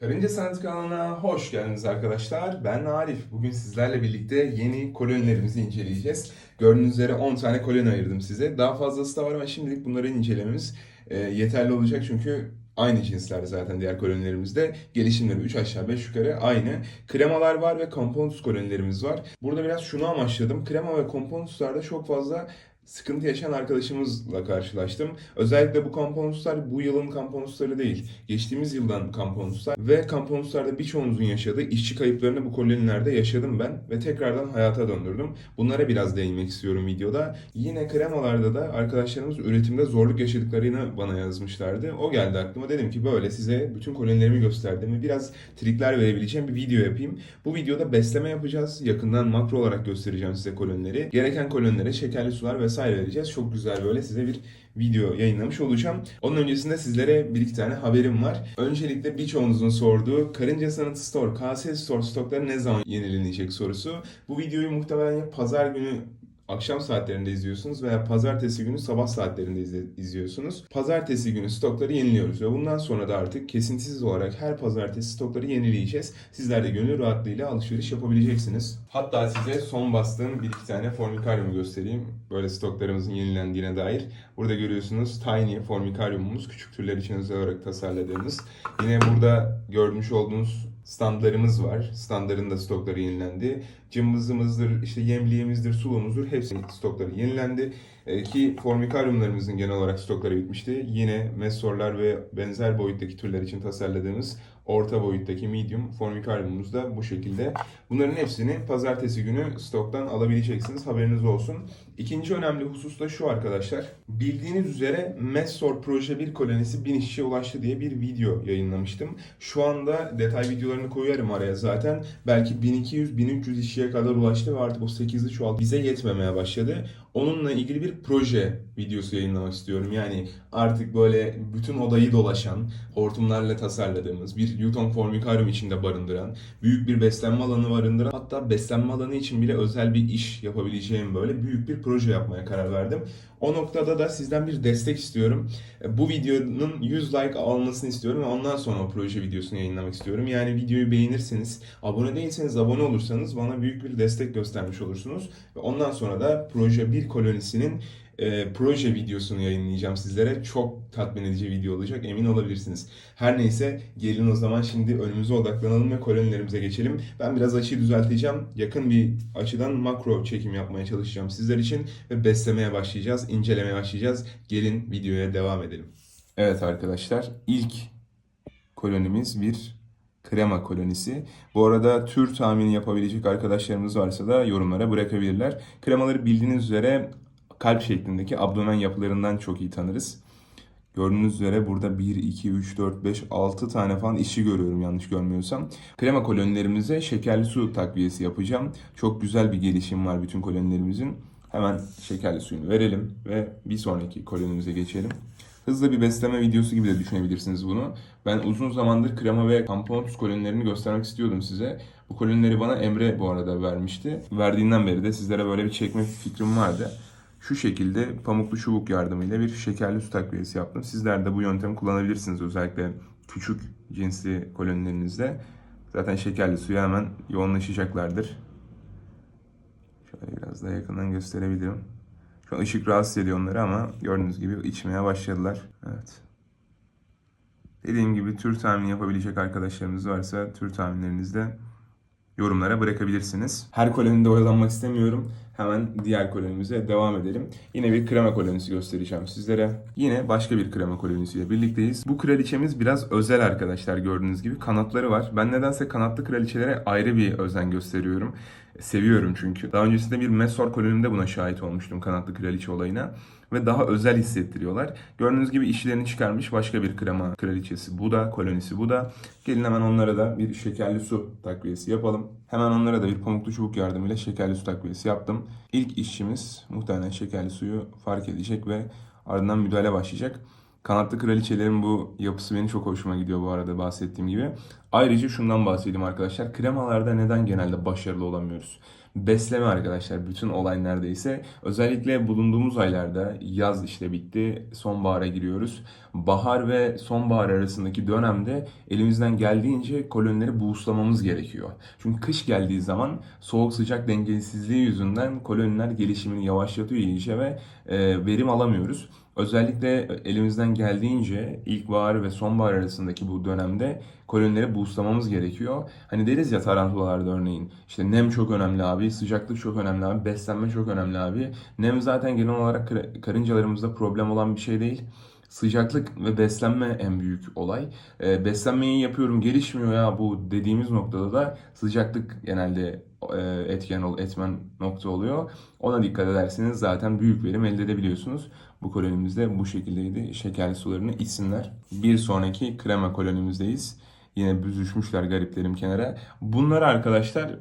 Karınca Sanat kanalına hoş geldiniz arkadaşlar. Ben Arif. Bugün sizlerle birlikte yeni kolonilerimizi inceleyeceğiz. Gördüğünüz üzere 10 tane koloni ayırdım size. Daha fazlası da var ama şimdilik bunları incelememiz e, yeterli olacak çünkü aynı cinsler zaten diğer kolonilerimizde. Gelişimleri 3 aşağı 5 yukarı aynı. Kremalar var ve komponus kolonilerimiz var. Burada biraz şunu amaçladım. Krema ve komponuslarda çok fazla sıkıntı yaşayan arkadaşımızla karşılaştım. Özellikle bu kamponuslar bu yılın kamponusları değil. Geçtiğimiz yıldan kamponuslar ve kamponuslarda birçoğunuzun yaşadığı işçi kayıplarını bu kolonilerde yaşadım ben ve tekrardan hayata döndürdüm. Bunlara biraz değinmek istiyorum videoda. Yine kremalarda da arkadaşlarımız üretimde zorluk yaşadıklarını bana yazmışlardı. O geldi aklıma. Dedim ki böyle size bütün kolonilerimi gösterdim ve biraz trikler verebileceğim bir video yapayım. Bu videoda besleme yapacağız. Yakından makro olarak göstereceğim size kolonileri. Gereken kolonilere şekerli sular vesaire vereceğiz. Çok güzel böyle size bir video yayınlamış olacağım. Onun öncesinde sizlere bir iki tane haberim var. Öncelikle birçoğunuzun sorduğu Karınca Sanat Store, KS Store stokları ne zaman yenilenecek sorusu. Bu videoyu muhtemelen pazar günü akşam saatlerinde izliyorsunuz veya pazartesi günü sabah saatlerinde izliyorsunuz. Pazartesi günü stokları yeniliyoruz ve bundan sonra da artık kesintisiz olarak her pazartesi stokları yenileyeceğiz. Sizler de gönül rahatlığıyla alışveriş yapabileceksiniz. Hatta size son bastığım bir iki tane formikaryumu göstereyim. Böyle stoklarımızın yenilendiğine dair. Burada görüyorsunuz Tiny formikaryumumuz küçük türler için özel olarak tasarladığımız. Yine burada görmüş olduğunuz standlarımız var. Standların da stokları yenilendi. Cımbızımızdır, işte yemliğimizdir, sulumuzdur hepsinin stokları yenilendi. Ee, ki formikaryumlarımızın genel olarak stokları bitmişti. Yine mesorlar ve benzer boyuttaki türler için tasarladığımız orta boyuttaki medium formikaryumumuz da bu şekilde. Bunların hepsini pazartesi günü stoktan alabileceksiniz. Haberiniz olsun. İkinci önemli husus da şu arkadaşlar. Bildiğiniz üzere Messor Proje 1 kolonisi 1000 işçiye ulaştı diye bir video yayınlamıştım. Şu anda detay videolarını koyarım araya zaten. Belki 1200-1300 işçiye kadar ulaştı ve artık o 8'li çoğalt bize yetmemeye başladı. Onunla ilgili bir proje videosu yayınlamak istiyorum. Yani artık böyle bütün odayı dolaşan, hortumlarla tasarladığımız, bir Yuton formikaryum içinde barındıran, büyük bir beslenme alanı barındıran, hatta beslenme alanı için bile özel bir iş yapabileceğim böyle büyük bir proje yapmaya karar verdim. O noktada da sizden bir destek istiyorum. Bu videonun 100 like almasını istiyorum ve ondan sonra o proje videosunu yayınlamak istiyorum. Yani videoyu beğenirseniz, abone değilseniz abone olursanız bana büyük bir destek göstermiş olursunuz. Ve ondan sonra da proje 1 kolonisinin e, proje videosunu yayınlayacağım sizlere. Çok tatmin edici video olacak emin olabilirsiniz. Her neyse gelin o zaman şimdi önümüze odaklanalım ve kolonilerimize geçelim. Ben biraz açıyı düzelteceğim. Yakın bir açıdan makro çekim yapmaya çalışacağım sizler için ve beslemeye başlayacağız, incelemeye başlayacağız. Gelin videoya devam edelim. Evet arkadaşlar ilk kolonimiz bir krema kolonisi. Bu arada tür tahmini yapabilecek arkadaşlarımız varsa da yorumlara bırakabilirler. Kremaları bildiğiniz üzere kalp şeklindeki abdomen yapılarından çok iyi tanırız. Gördüğünüz üzere burada 1, 2, 3, 4, 5, 6 tane falan işi görüyorum yanlış görmüyorsam. Krema kolonilerimize şekerli su takviyesi yapacağım. Çok güzel bir gelişim var bütün kolonilerimizin. Hemen şekerli suyunu verelim ve bir sonraki kolonimize geçelim. Hızlı bir besleme videosu gibi de düşünebilirsiniz bunu. Ben uzun zamandır krema ve kamponus kolonilerini göstermek istiyordum size. Bu kolonileri bana Emre bu arada vermişti. Verdiğinden beri de sizlere böyle bir çekme fikrim vardı. Şu şekilde pamuklu çubuk yardımıyla bir şekerli su takviyesi yaptım. Sizler de bu yöntemi kullanabilirsiniz özellikle küçük cinsli kolonilerinizde. Zaten şekerli suya hemen yoğunlaşacaklardır. Şöyle biraz daha yakından gösterebilirim. Şu ışık rahatsız ediyor onları ama gördüğünüz gibi içmeye başladılar. Evet. Dediğim gibi tür tahmini yapabilecek arkadaşlarımız varsa tür tahminlerinizde yorumlara bırakabilirsiniz. Her kolonide oyalanmak istemiyorum. Hemen diğer kolonimize devam edelim. Yine bir krema kolonisi göstereceğim sizlere. Yine başka bir krema kolonisiyle birlikteyiz. Bu kraliçemiz biraz özel arkadaşlar gördüğünüz gibi. Kanatları var. Ben nedense kanatlı kraliçelere ayrı bir özen gösteriyorum. Seviyorum çünkü. Daha öncesinde bir Mesor kolonimde buna şahit olmuştum kanatlı kraliçe olayına. Ve daha özel hissettiriyorlar. Gördüğünüz gibi işlerini çıkarmış başka bir krema kraliçesi bu da, kolonisi bu da. Gelin hemen onlara da bir şekerli su takviyesi yapalım. Hemen onlara da bir pamuklu çubuk yardımıyla şekerli su takviyesi yaptım. İlk işçimiz muhtemelen şekerli suyu fark edecek ve ardından müdahale başlayacak. Kanatlı kraliçelerin bu yapısı benim çok hoşuma gidiyor bu arada bahsettiğim gibi. Ayrıca şundan bahsedeyim arkadaşlar. Kremalarda neden genelde başarılı olamıyoruz? Besleme arkadaşlar bütün olay neredeyse. Özellikle bulunduğumuz aylarda yaz işte bitti, sonbahara giriyoruz. Bahar ve sonbahar arasındaki dönemde elimizden geldiğince kolonileri boostlamamız gerekiyor. Çünkü kış geldiği zaman soğuk sıcak dengesizliği yüzünden koloniler gelişimini yavaşlatıyor iyice ve e, verim alamıyoruz. Özellikle elimizden geldiğince ilkbahar ve sonbahar arasındaki bu dönemde kolonileri boostlamamız gerekiyor. Hani deriz ya tarantulalarda örneğin işte nem çok önemli abi, sıcaklık çok önemli abi, beslenme çok önemli abi. Nem zaten genel olarak kar- karıncalarımızda problem olan bir şey değil. Sıcaklık ve beslenme en büyük olay. Ee, beslenmeyi yapıyorum gelişmiyor ya bu dediğimiz noktada da sıcaklık genelde e, etken ol, etmen nokta oluyor. Ona dikkat ederseniz zaten büyük verim elde edebiliyorsunuz. Bu kolonimizde bu şekildeydi. Şekerli sularını içsinler. Bir sonraki krema kolonimizdeyiz. Yine büzüşmüşler gariplerim kenara. Bunları arkadaşlar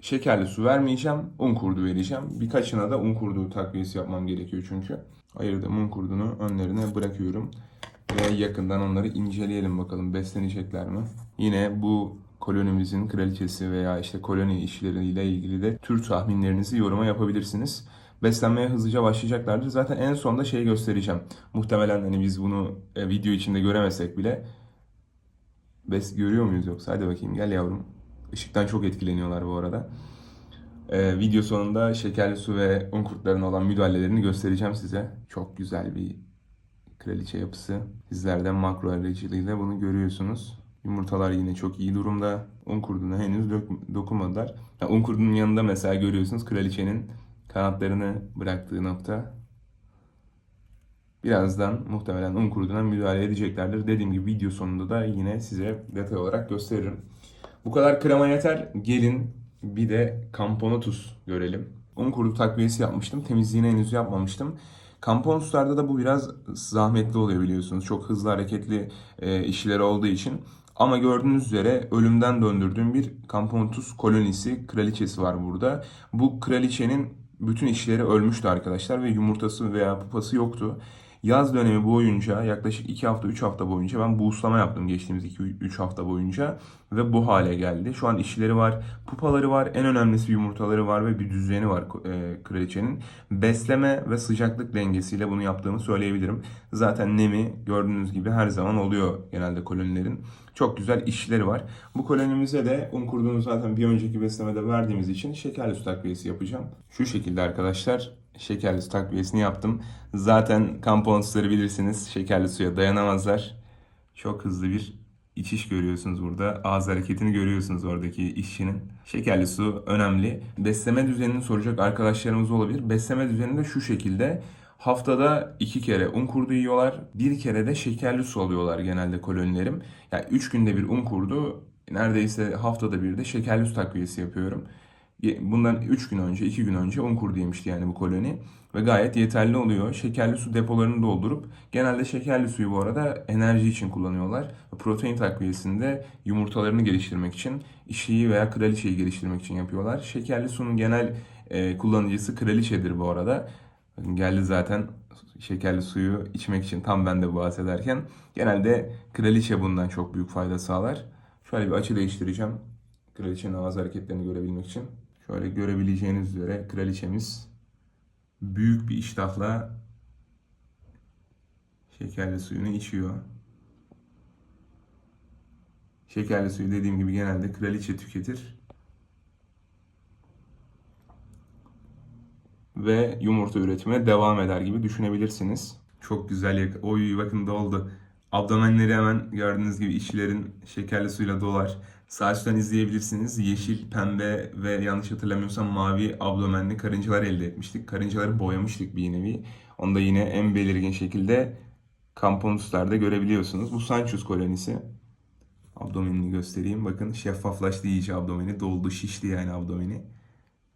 şekerli su vermeyeceğim. Un kurdu vereceğim. Birkaçına da un kurdu takviyesi yapmam gerekiyor çünkü. Ayırdım un kurdunu önlerine bırakıyorum. Ve yakından onları inceleyelim bakalım beslenecekler mi? Yine bu kolonimizin kraliçesi veya işte koloni işleriyle ilgili de tür tahminlerinizi yoruma yapabilirsiniz. Beslenmeye hızlıca başlayacaklardır. Zaten en sonda şey göstereceğim. Muhtemelen hani biz bunu e, video içinde göremesek bile Bes görüyor muyuz yoksa? Hadi bakayım gel yavrum. Işıktan çok etkileniyorlar bu arada. Ee, video sonunda şekerli su ve un kurtlarına olan müdahalelerini göstereceğim size. Çok güzel bir kraliçe yapısı. Sizlerden makro aracılığıyla bunu görüyorsunuz. Yumurtalar yine çok iyi durumda. Un kurduna henüz dokunmadılar. Ya, un kurdunun yanında mesela görüyorsunuz kraliçenin kanatlarını bıraktığı nokta. Birazdan muhtemelen un kuruduna müdahale edeceklerdir. Dediğim gibi video sonunda da yine size detay olarak gösteririm. Bu kadar krema yeter. Gelin bir de kamponotus görelim. Un kurdu takviyesi yapmıştım. Temizliğini henüz yapmamıştım. Kamponotuslarda da bu biraz zahmetli oluyor biliyorsunuz. Çok hızlı hareketli e, işleri olduğu için. Ama gördüğünüz üzere ölümden döndürdüğüm bir Camponotus kolonisi, kraliçesi var burada. Bu kraliçenin bütün işleri ölmüştü arkadaşlar ve yumurtası veya pupası yoktu. Yaz dönemi boyunca yaklaşık 2 hafta 3 hafta boyunca ben boostlama yaptım geçtiğimiz 2-3 hafta boyunca ve bu hale geldi. Şu an işleri var, pupaları var, en önemlisi yumurtaları var ve bir düzeni var e, kraliçenin. Besleme ve sıcaklık dengesiyle bunu yaptığımı söyleyebilirim. Zaten nemi gördüğünüz gibi her zaman oluyor genelde kolonilerin. Çok güzel işleri var. Bu kolonimize de un kurduğunu zaten bir önceki beslemede verdiğimiz için şekerli su takviyesi yapacağım. Şu şekilde arkadaşlar şekerli su takviyesini yaptım. Zaten kamponusları bilirsiniz şekerli suya dayanamazlar. Çok hızlı bir içiş görüyorsunuz burada. Ağız hareketini görüyorsunuz oradaki işçinin. Şekerli su önemli. Besleme düzenini soracak arkadaşlarımız olabilir. Besleme düzeni de şu şekilde. Haftada iki kere un kurdu yiyorlar. Bir kere de şekerli su alıyorlar genelde kolonilerim. Yani üç günde bir un kurdu. Neredeyse haftada bir de şekerli su takviyesi yapıyorum. Bundan 3 gün önce, 2 gün önce un kurdu yemişti yani bu koloni. Ve gayet yeterli oluyor. Şekerli su depolarını doldurup, genelde şekerli suyu bu arada enerji için kullanıyorlar. Protein takviyesinde yumurtalarını geliştirmek için, işiyi veya kraliçeyi geliştirmek için yapıyorlar. Şekerli sunun genel e, kullanıcısı kraliçedir bu arada. Geldi zaten şekerli suyu içmek için tam ben de bahsederken. Genelde kraliçe bundan çok büyük fayda sağlar. Şöyle bir açı değiştireceğim. Kraliçenin ağız hareketlerini görebilmek için. Şöyle görebileceğiniz üzere kraliçemiz büyük bir iştahla şekerli suyunu içiyor. Şekerli suyu dediğim gibi genelde kraliçe tüketir. Ve yumurta üretime devam eder gibi düşünebilirsiniz. Çok güzel yak- Oy bakın doldu. Abdomenleri hemen gördüğünüz gibi işçilerin şekerli suyla dolar. Sağ üstten izleyebilirsiniz. Yeşil, pembe ve yanlış hatırlamıyorsam mavi abdomenli karıncalar elde etmiştik. Karıncaları boyamıştık bir nevi. Onu da yine en belirgin şekilde kamponuslarda görebiliyorsunuz. Bu Sanchus kolonisi. Abdomenini göstereyim. Bakın şeffaflaştı iyice abdomeni. Doldu, şişti yani abdomeni.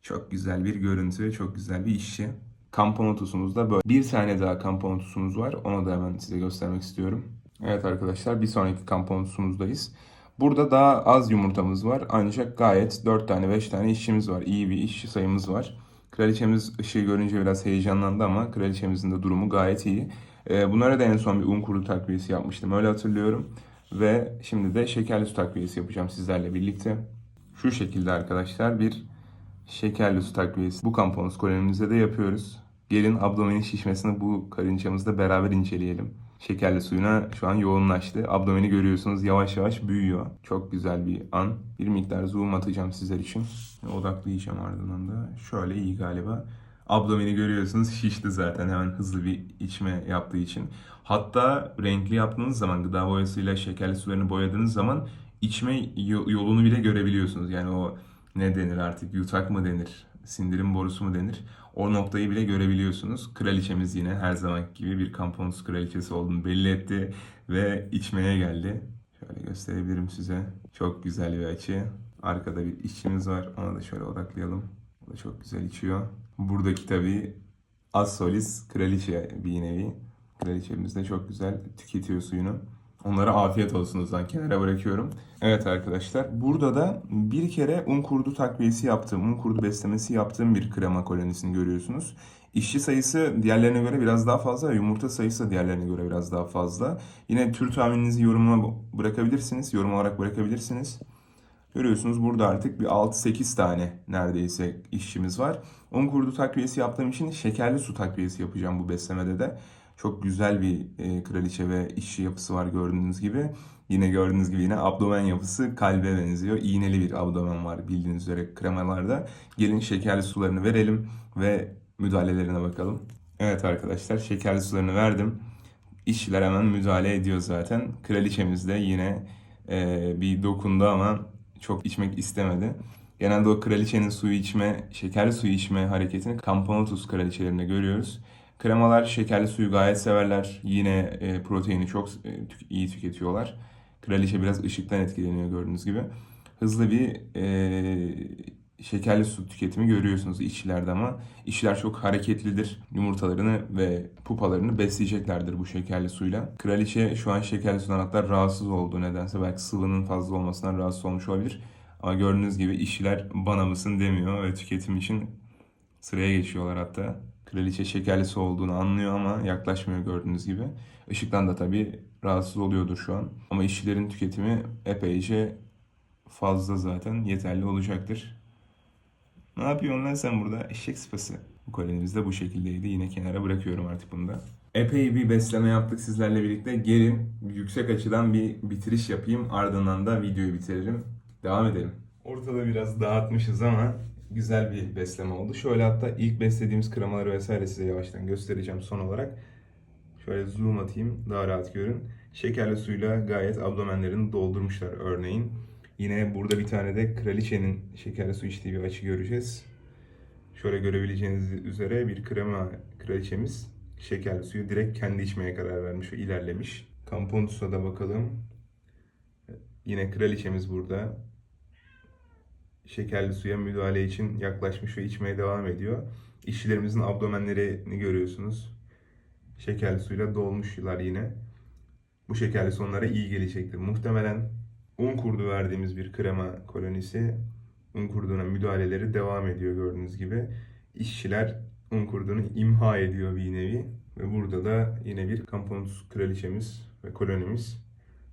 Çok güzel bir görüntü, çok güzel bir işçi. Kamponotusumuz da böyle. Bir tane daha kamponotusumuz var. Onu da hemen size göstermek istiyorum. Evet arkadaşlar bir sonraki kamponotusumuzdayız. Burada daha az yumurtamız var ancak gayet 4 tane 5 tane işçimiz var. İyi bir işçi sayımız var. Kraliçemiz ışığı görünce biraz heyecanlandı ama kraliçemizin de durumu gayet iyi. Ee, bunlara da en son bir un kuru takviyesi yapmıştım öyle hatırlıyorum. Ve şimdi de şekerli su takviyesi yapacağım sizlerle birlikte. Şu şekilde arkadaşlar bir şekerli su takviyesi. Bu kamponuz kolonimizde de yapıyoruz. Gelin abdomenin şişmesini bu karınçamızda beraber inceleyelim. Şekerli suyuna şu an yoğunlaştı. Abdomeni görüyorsunuz yavaş yavaş büyüyor. Çok güzel bir an. Bir miktar zoom atacağım sizler için. Odaklayacağım ardından da. Şöyle iyi galiba. Abdomeni görüyorsunuz şişti zaten hemen hızlı bir içme yaptığı için. Hatta renkli yaptığınız zaman gıda boyasıyla şekerli sularını boyadığınız zaman içme yo- yolunu bile görebiliyorsunuz. Yani o ne denir artık yutak mı denir, sindirim borusu mu denir? O noktayı bile görebiliyorsunuz. Kraliçemiz yine her zaman gibi bir kamponuz kraliçesi olduğunu belli etti ve içmeye geldi. Şöyle gösterebilirim size. Çok güzel bir açı. Arkada bir işçimiz var. Ona da şöyle odaklayalım. O da çok güzel içiyor. Buradaki tabii Assolis kraliçe bir nevi. Kraliçemiz de çok güzel tüketiyor suyunu. Onlara afiyet olsun o zaman kenara bırakıyorum. Evet arkadaşlar burada da bir kere un kurdu takviyesi yaptığım, un kurdu beslemesi yaptığım bir krema kolonisini görüyorsunuz. İşçi sayısı diğerlerine göre biraz daha fazla, yumurta sayısı da diğerlerine göre biraz daha fazla. Yine tür tahmininizi yorumuna bırakabilirsiniz, yorum olarak bırakabilirsiniz. Görüyorsunuz burada artık bir 6-8 tane neredeyse işçimiz var. Un kurdu takviyesi yaptığım için şekerli su takviyesi yapacağım bu beslemede de. Çok güzel bir e, kraliçe ve işçi yapısı var gördüğünüz gibi. Yine gördüğünüz gibi yine abdomen yapısı kalbe benziyor. İğneli bir abdomen var bildiğiniz üzere kremalarda. Gelin şekerli sularını verelim ve müdahalelerine bakalım. Evet arkadaşlar şekerli sularını verdim. İşçiler hemen müdahale ediyor zaten. Kraliçemiz de yine e, bir dokundu ama çok içmek istemedi. Genelde o kraliçenin suyu içme, şekerli suyu içme hareketini Campanotus kraliçelerinde görüyoruz. Kremalar şekerli suyu gayet severler. Yine e, proteini çok e, tük- iyi tüketiyorlar. Kraliçe biraz ışıktan etkileniyor gördüğünüz gibi. Hızlı bir e, şekerli su tüketimi görüyorsunuz işçilerde ama işçiler çok hareketlidir. Yumurtalarını ve pupalarını besleyeceklerdir bu şekerli suyla. Kraliçe şu an şekerli sudan hatta rahatsız oldu nedense. Belki sıvının fazla olmasından rahatsız olmuş olabilir. Ama gördüğünüz gibi işçiler bana mısın demiyor ve tüketim için sıraya geçiyorlar hatta. Kraliçe şekerli su olduğunu anlıyor ama yaklaşmıyor gördüğünüz gibi. Işıktan da tabii rahatsız oluyordur şu an. Ama işçilerin tüketimi epeyce fazla zaten yeterli olacaktır. Ne yapıyorsun lan sen burada? Eşek sıpası. Bu kolonimiz de bu şekildeydi. Yine kenara bırakıyorum artık bunu da. Epey bir besleme yaptık sizlerle birlikte. Gelin yüksek açıdan bir bitiriş yapayım. Ardından da videoyu bitiririm. Devam edelim. Ortada biraz dağıtmışız ama güzel bir besleme oldu. Şöyle hatta ilk beslediğimiz kremaları vesaire size yavaştan göstereceğim son olarak. Şöyle zoom atayım daha rahat görün. Şekerli suyla gayet abdomenlerini doldurmuşlar örneğin. Yine burada bir tane de kraliçenin şekerli su içtiği bir açı göreceğiz. Şöyle görebileceğiniz üzere bir krema kraliçemiz şekerli suyu direkt kendi içmeye karar vermiş ve ilerlemiş. Kampontus'a da bakalım. Yine kraliçemiz burada şekerli suya müdahale için yaklaşmış ve içmeye devam ediyor. İşçilerimizin abdomenlerini görüyorsunuz. Şekerli suyla dolmuşlar yine. Bu şekerli su onlara iyi gelecektir. Muhtemelen un kurdu verdiğimiz bir krema kolonisi un kurduğuna müdahaleleri devam ediyor gördüğünüz gibi. İşçiler un kurduğunu imha ediyor bir nevi. Ve burada da yine bir kamponus kraliçemiz ve kolonimiz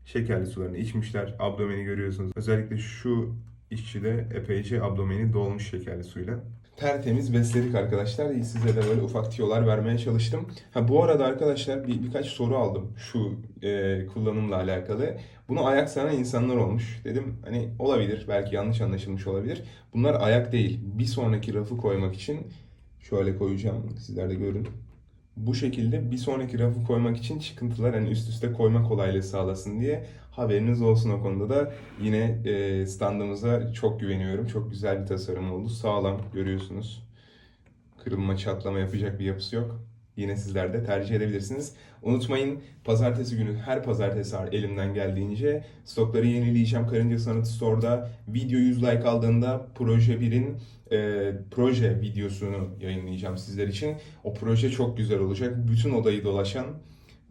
şekerli sularını içmişler. Abdomeni görüyorsunuz. Özellikle şu işçi de epeyce abdomeni dolmuş şekerli suyla. Tertemiz besledik arkadaşlar. Size de böyle ufak tiyolar vermeye çalıştım. Ha bu arada arkadaşlar bir, birkaç soru aldım şu e, kullanımla alakalı. Bunu ayak sanan insanlar olmuş. Dedim hani olabilir belki yanlış anlaşılmış olabilir. Bunlar ayak değil. Bir sonraki rafı koymak için şöyle koyacağım. Sizler de görün. Bu şekilde bir sonraki rafı koymak için çıkıntılar hani üst üste koyma kolaylığı sağlasın diye haberiniz olsun o konuda da. Yine e, standımıza çok güveniyorum. Çok güzel bir tasarım oldu. Sağlam görüyorsunuz. Kırılma, çatlama yapacak bir yapısı yok. Yine sizler de tercih edebilirsiniz. Unutmayın pazartesi günü her pazartesi elimden geldiğince stokları yenileyeceğim Karınca Sanat Store'da. Video 100 like aldığında Proje 1'in e, proje videosunu yayınlayacağım sizler için. O proje çok güzel olacak. Bütün odayı dolaşan,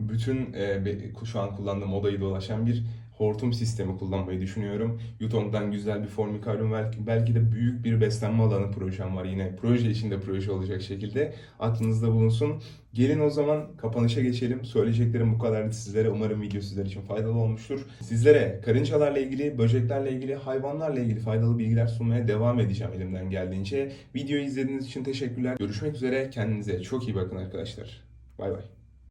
bütün e, şu an kullandığım odayı dolaşan bir hortum sistemi kullanmayı düşünüyorum. Yutong'dan güzel bir formikaryum belki, belki de büyük bir beslenme alanı projem var yine. Proje içinde proje olacak şekilde aklınızda bulunsun. Gelin o zaman kapanışa geçelim. Söyleyeceklerim bu kadardı sizlere. Umarım video sizler için faydalı olmuştur. Sizlere karıncalarla ilgili, böceklerle ilgili, hayvanlarla ilgili faydalı bilgiler sunmaya devam edeceğim elimden geldiğince. Videoyu izlediğiniz için teşekkürler. Görüşmek üzere. Kendinize çok iyi bakın arkadaşlar. Bay bay.